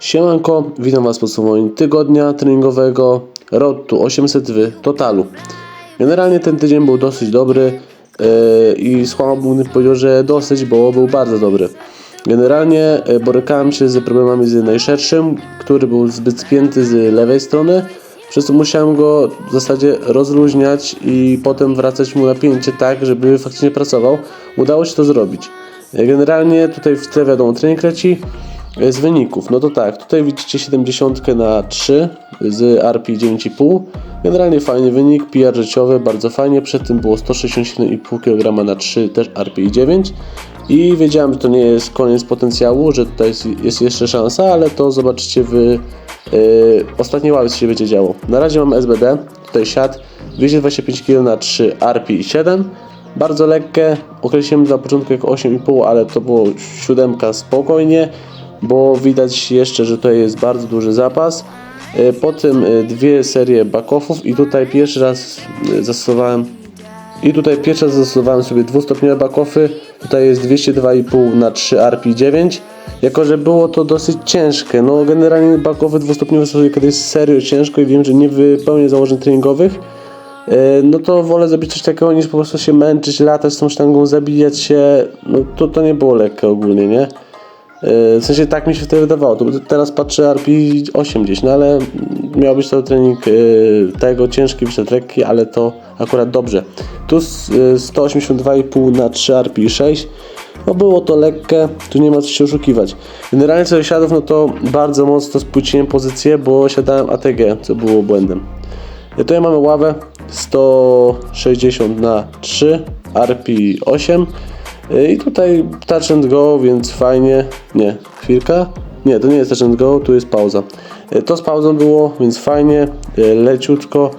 Siemanko, witam Was w podsumowaniu tygodnia treningowego Road to 800 w totalu. Generalnie ten tydzień był dosyć dobry yy, i skłamałbym, powiedział, że dosyć, bo był bardzo dobry. Generalnie yy, borykałem się z problemami z najszerszym, który był zbyt spięty z lewej strony, przez co musiałem go w zasadzie rozluźniać i potem wracać mu napięcie tak, żeby faktycznie pracował. Udało się to zrobić. Yy, Generalnie tutaj w tle wiadomo trening leci. E, Z wyników, no to tak, tutaj widzicie 70 na 3 z RP 9,5. Generalnie fajny wynik, PR życiowy, bardzo fajnie. Przed tym było 167,5 kg na 3, też RPI 9. I wiedziałem, że to nie jest koniec potencjału, że tutaj jest, jeszcze szansa, ale to zobaczycie w yy, ostatniej ławie, co się będzie działo. Na razie mam SBD, tutaj siat 225 kg na 3 RPI 7. Bardzo lekkie, określiłem na początku jako 8,5, ale to było siódemka spokojnie bo widać jeszcze, że tutaj jest bardzo duży zapas. E, Potem e, dwie serie backofów i tutaj pierwszy raz e, zastosowałem i tutaj pierwszy raz zastosowałem sobie dwustopniowe backofy. Tutaj jest 202,5 na 3 RP9. Jako, że było to dosyć ciężkie. No generalnie backofy dwustopniowe stosuję, kiedy jest serio ciężko i wiem, że nie wypełnię założeń treningowych. No to wolę zrobić coś takiego niż po prostu się męczyć, latać z tą sztangą, zabijać się. No to, to nie było lekkie ogólnie, nie? E, W sensie tak mi się wtedy wydawało. Teraz patrzę RP 8 gdzieś, no ale miał być to trening e, tego ciężki, wyszedł lekki, ale to akurat dobrze. Tu s- e, 182,5 na 3 RP 6. No było to lekkie, tu nie ma co się oszukiwać. Generalnie co do siadów, no to bardzo mocno spłyciłem pozycję, bo siadałem ATG, co było błędem. Tutaj mamy ławę 160 na 3 RP 8 i tutaj touch and go, więc fajnie. Nie, chwilka. Nie, to nie jest touch and go, tu jest pauza. Y, To z pauzą było, więc fajnie, y, leciutko.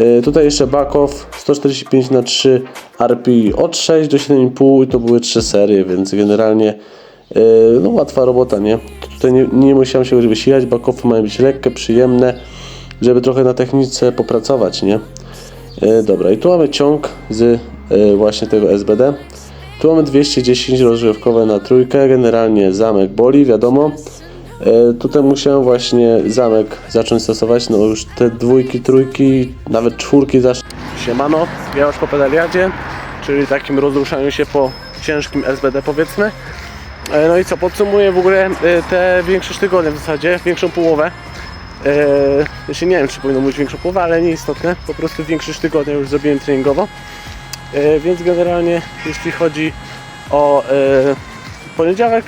Y, Tutaj jeszcze back off 145 na 3 RP od 6 do 7,5 i to były trzy serie, więc generalnie no łatwa robota, nie? Tutaj nie, nie musiałem się wysilać, back offy mają być lekkie, przyjemne, żeby trochę na technice popracować, nie? E, Dobra, i tu mamy ciąg z e, właśnie tego SBD. Tu mamy 210 rozgrzewkowe na trójkę, generalnie zamek boli, wiadomo. E, Tutaj musiałem właśnie zamek zacząć stosować, no już te dwójki, trójki, nawet czwórki zaczną. Siemano, ja już po pedaliadzie, czyli takim rozruszaniu się po ciężkim SBD powiedzmy. E, No i co, podsumuję w ogóle e, te większość tygodnia w zasadzie, większą połowę. Eee, jeszcze nie wiem, czy powinno być większą połowę, ale nieistotne. Po prostu większość tygodnia już zrobiłem treningowo. Eee, więc generalnie, jeśli chodzi o e, poniedziałek,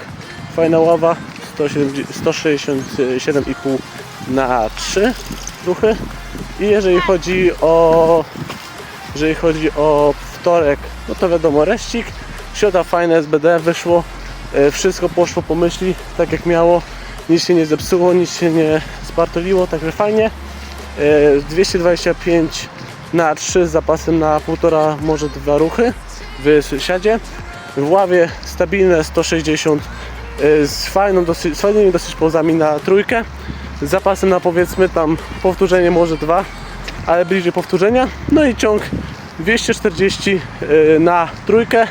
fajna ława 170 167,5 na 3 ruchy. I jeżeli chodzi o jeżeli chodzi o wtorek, no to wiadomo, reścik, środa fajne SBD wyszło, e, wszystko poszło po myśli, tak jak miało, nic się nie zepsuło, nic się nie spartoliło, także fajnie. E, 225 na 3 z zapasem na półtora, może dwa ruchy w siadzie. W ławie stabilne 160 e, z fajną, dosyć, z fajnymi dosyć pauzami na trójkę. Z zapasem na powiedzmy tam powtórzenie może dwa, ale bliżej powtórzenia. No i ciąg 240 y, na trójkę.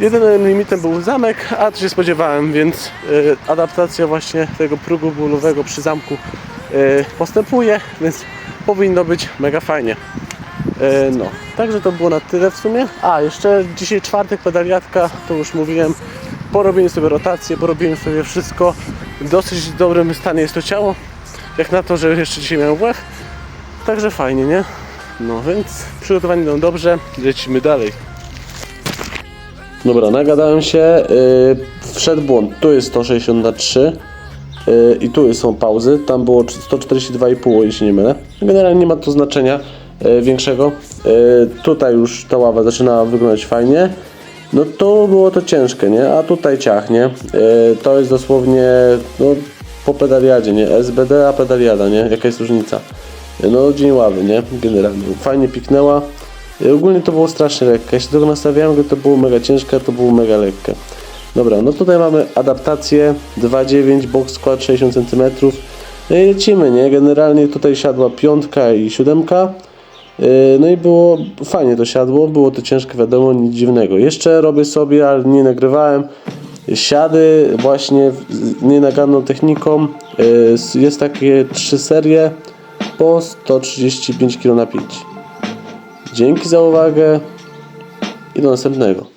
Jedynym limitem był zamek, a to się spodziewałem, więc y, adaptacja właśnie tego progu bólowego przy zamku y, postępuje, więc powinno być mega fajnie. Y, No, także to było na tyle w sumie. A, jeszcze dzisiaj czwartek pedaliatka, to już mówiłem. Porobiłem sobie rotację, porobiłem sobie wszystko. W dosyć dobrym stanie jest to ciało, jak na to, że jeszcze dzisiaj miałem łeb. Także fajnie, nie? No więc przygotowani będą dobrze, lecimy dalej. Dobra, nagadałem się, yy, wszedł błąd, tu jest 160 na 3 yy, i tu są pauzy, tam było 142,5 jeśli nie mylę. Generalnie nie ma to znaczenia większego. Yy, tutaj już ta ława zaczyna wyglądać fajnie. No to było to ciężkie, nie? A tutaj ciach, nie? Yy, to jest dosłownie no, po pedaliadzie, nie? SBD, a pedaliada, nie? Jaka jest różnica? No dzień ławy, nie? Generalnie. Fajnie piknęła. Ogólnie to było strasznie lekkie. Się tego nastawiałem, to było mega ciężkie, to było mega lekkie. Dobra, no tutaj mamy adaptację 2.9, box skład 60 cm. No i lecimy, nie? Generalnie tutaj siadła piątka i siódemka. Yy, No i było fajnie to siadło, było to ciężkie, wiadomo, nic dziwnego. Jeszcze robię sobie, ale nie nagrywałem. Siady właśnie nienaganną techniką. y, Jest takie trzy serie po 135 kg na 5. Dzięki za uwagę i do następnego.